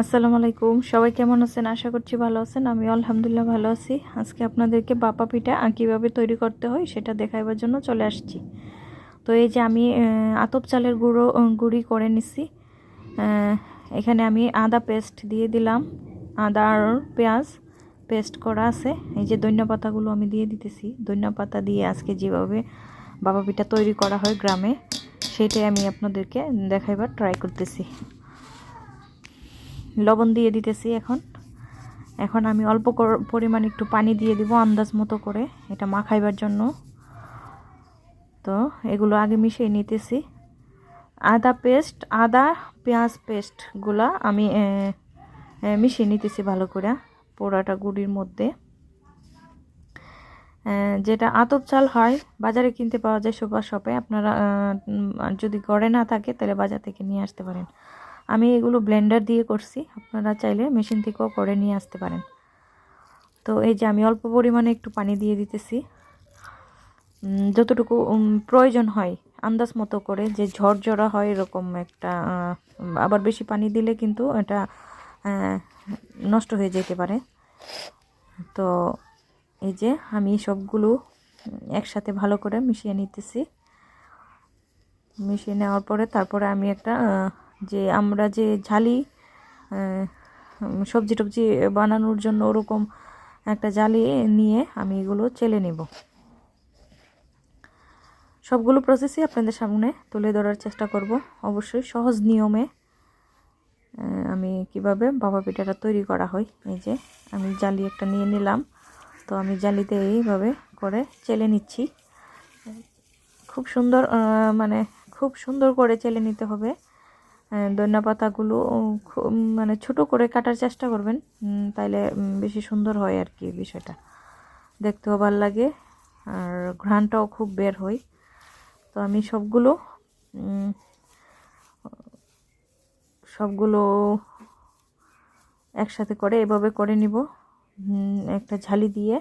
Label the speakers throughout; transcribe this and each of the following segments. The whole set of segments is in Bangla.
Speaker 1: আসসালামু আলাইকুম। সবাই কেমন আছেন? আশা করছি ভালো আছেন। আমি আলহামদুলিল্লাহ ভালো আছি। আজকে আপনাদেরকে বাপা পিঠা কীভাবে তৈরি করতে হয় সেটা দেখাইবার জন্য চলে আসছি। তো এই যে আমি আতপ চালের গুঁড়ো গুঁড়ি করে নিছি। এখানে আমি আদা পেস্ট দিয়ে দিলাম। আদা আর পেঁয়াজ পেস্ট করা আছে। এই যে ধনিয়া পাতাগুলো আমি দিয়ে দিতেছি। ধনিয়া পাতা দিয়ে আজকে যেভাবে বাবা পিঠা তৈরি করা হয় গ্রামে, সেটাই আমি আপনাদেরকে দেখাইবার ট্রাই করতেছি। লবণ দিয়ে দিতেছি এখন। এখন আমি অল্প পরিমাণ একটু পানি দিয়ে দিব আন্দাজ মতো করে, এটা মাখাইবার জন্য। তো এগুলো আগে মিশিয়ে নিতেছি। আদা পেস্ট, আদা, পেঁয়াজ পেস্টগুলা আমি মিশিয়ে নিতেছি ভালো করে পোড়াটা গুড়ির মধ্যে। যেটা আতপ চাল হয়, বাজারে কিনতে পাওয়া যায় সুপার শপে। আপনারা যদি ঘরে না থাকে, তাহলে বাজার থেকে নিয়ে আসতে পারেন। আমি এগুলো ব্লেন্ডার দিয়ে করছি। আপনারা চাইলে মেশিন থেকেও করে নিয়ে আসতে পারেন। তো এই যে আমি অল্প পরিমাণে একটু পানি দিয়ে দিতেছি। যতটুকু প্রয়োজন হয় আন্দাজ মতো করে যে ঝরঝরা হয় এরকম একটা আবার বেশি পানি দিলে কিন্তু এটা নষ্ট হয়ে যেতে পারে। তো এই যে আমি সবগুলো একসাথে ভালো করে মিশিয়ে নিতেছি। মিশিয়ে নেওয়ার পরে তারপরে আমি একটা যে আমরা যে ঝালি সবজি টবজি বানানোর জন্য ওরকম একটা জালি নিয়ে আমি এগুলো চেলে নেব। সবগুলো প্রসেসই আপনাদের সামনে তুলে ধরার চেষ্টা করব। অবশ্যই সহজ নিয়মে আমি কীভাবে বাবা পিঠাটা তৈরি করা হয়, এই যে আমি জালি একটা নিয়ে নিলাম। তো আমি জালিতে এইভাবে করে চেলে নিচ্ছি। খুব সুন্দর মানে খুব সুন্দর করে চেলে নিতে হবে। ধনিয়া পাতাগুলো মানে ছোট করে কাটার চেষ্টা করবেন। তাইলে বেশি সুন্দর হয় আর কি বিষয়টা। দেখতেও ভালো লাগে আর ঘ্রাণটাও খুব বের হয়। তো আমি সবগুলো সবগুলো একসাথে করে এভাবে করে নিব। একটা ঝালি দিয়ে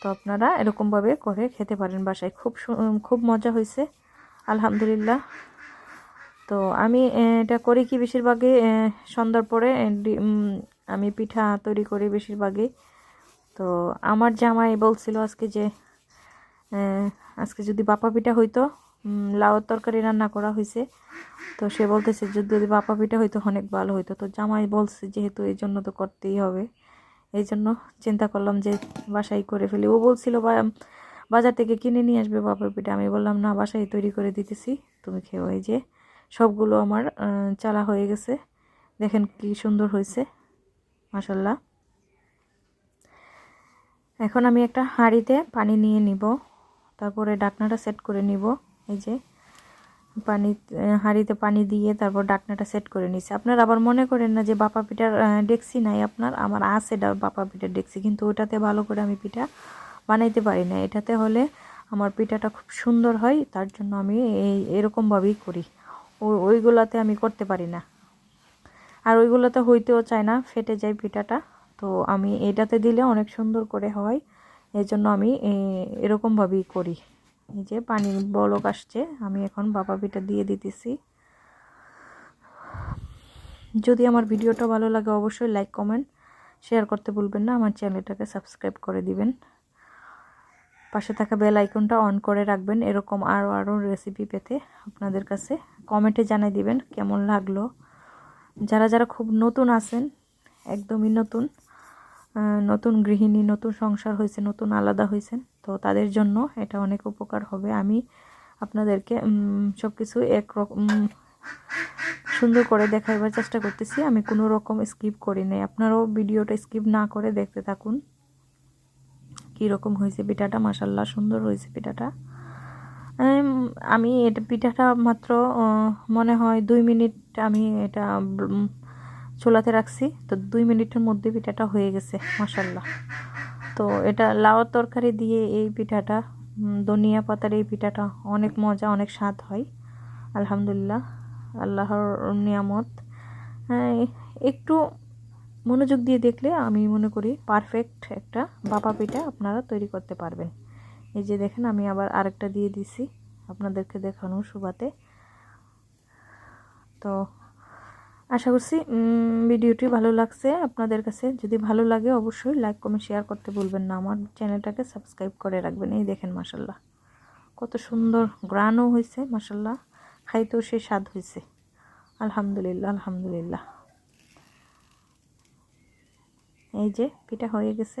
Speaker 1: তো আপনারা এরকমভাবে করে খেতে পারেন বাসায়। খুব খুব মজা হয়েছে আলহামদুলিল্লাহ। তো আমি এটা করি কি বেশিরভাগই সন্ধ্যার পরে আমি পিঠা তৈরি করি বেশিরভাগই। তো আমার জামাই বলছিল আজকে যে আজকে যদি বাপা পিঠা হইতো লাউর তরকারি রান্না করা হয়েছে তো সে বলতেছে যদি বাপা পিঠা হইতো অনেক ভালো হইতো। তো জামাই বলছে যেহেতু এই জন্য তো করতেই হবে। এই জন্য চিন্তা করলাম যে বাসায় করে ফেলি। ও বলছিল বাজার থেকে কিনে নিয়ে আসবে বাপা পিঠা। আমি বললাম, না, বাসায় তৈরি করে দিতেছি। তুমি খেও এই যে সবগুলো আমার চালা হয়ে গেছে। দেখেন কি সুন্দর হয়েছে মাসাল্লাহ এখন আমি একটা হাঁড়িতে পানি নিয়ে নিব, তারপরে ডাকনাটা সেট করে নিব। এই যে পানি হাঁড়িতে পানি দিয়ে তারপর ডাকনাটা সেট করে নিছি। আপনার আবার মনে করেন না যে বাপা পিঠার ডেক্সি নাই আপনার, আমার আছে বাপা পিঠার ডেক্সি কিন্তু ওটাতে ভালো করে আমি পিঠা বানাইতে পারি না। এটাতে হলে আমার পিঠাটা খুব সুন্দর হয়, তার জন্য আমি এই, এরকমভাবেই করি। ওইগুলাতে আমি করতে পারি না। আর ওইগুলোতে হইতেও চায় না, ফেটে যায় পিঠাটা। তো আমি এটাতে দিলে অনেক সুন্দর করে হয়। এই জন্য আমি এরকমভাবেই করি। এই যে পানি বলক আসছে, আমি এখন বাবা পিঠা দিয়ে দিতেছি। যদি আমার ভিডিওটা ভালো লাগে অবশ্যই লাইক, কমেন্ট, শেয়ার করতে ভুলবেন না। আমার চ্যানেলটাকে সাবস্ক্রাইব করে দিবেন। পাশে থাকা বেল আইকনটা অন করে রাখবেন। এরকম আরও আরও রেসিপি পেতে আপনাদের কাছে। কমেন্টে জানাই দিবেন কেমন লাগল। যারা যারা খুব নতুন আছেন, একদমই নতুন নতুন গৃহিণী, নতুন সংসার হয়েছে, নতুন আলাদা হয়েছেন, তো তাদের জন্য এটা অনেক উপকার হবে। আমি আপনাদেরকে সব কিছু এক রকম সুন্দর করে দেখাইবার চেষ্টা করতেছি। আমি কোনো রকম স্কিপ করি নাই। আপনারাও ভিডিওটা স্কিপ না করে দেখতে থাকুন। কীরকম হয়েছে পিঠাটা? মাসাল্লাহ সুন্দর হয়েছে পিঠাটা। আমি এটা পিঠাটা মাত্র মনে হয় দুই মিনিট আমি এটা চুলাতে রাখছি। তো দুই মিনিটের মধ্যে পিঠাটা হয়ে গেছে মাসাল্লাহ তো এটা লাউর তরকারি দিয়ে এই পিঠাটা ধনিয়া পাতার এই পিঠাটা অনেক মজা, অনেক স্বাদ হয়, আলহামদুলিল্লাহ। আল্লাহর নিয়ামত। একটু মনোযোগ দিয়ে দেখলে আমি মনে করি পারফেক্ট একটা বাবা পিঠা আপনারা তৈরি করতে পারবেন। এই যে দেখেন, আমি আবার আরেকটা দিয়ে দিছি আপনাদেরকে দেখানোর সুবাতে তো আশা করছি ভিডিওটি ভালো লাগছে আপনাদের কাছে। যদি ভালো লাগে অবশ্যই লাইক, কমেন্ট, শেয়ার করতে ভুলবেন না। আমার চ্যানেলটাকে সাবস্ক্রাইব করে রাখবেন। এই দেখেন মাসাল্লাহ কত সুন্দর গ্রানও হয়েছে মাসাল্লাহ খাইতেও সে স্বাদ হয়েছে আলহামদুলিল্লাহ আলহামদুলিল্লাহ। এই যে, পিঠা হয়ে গেছে।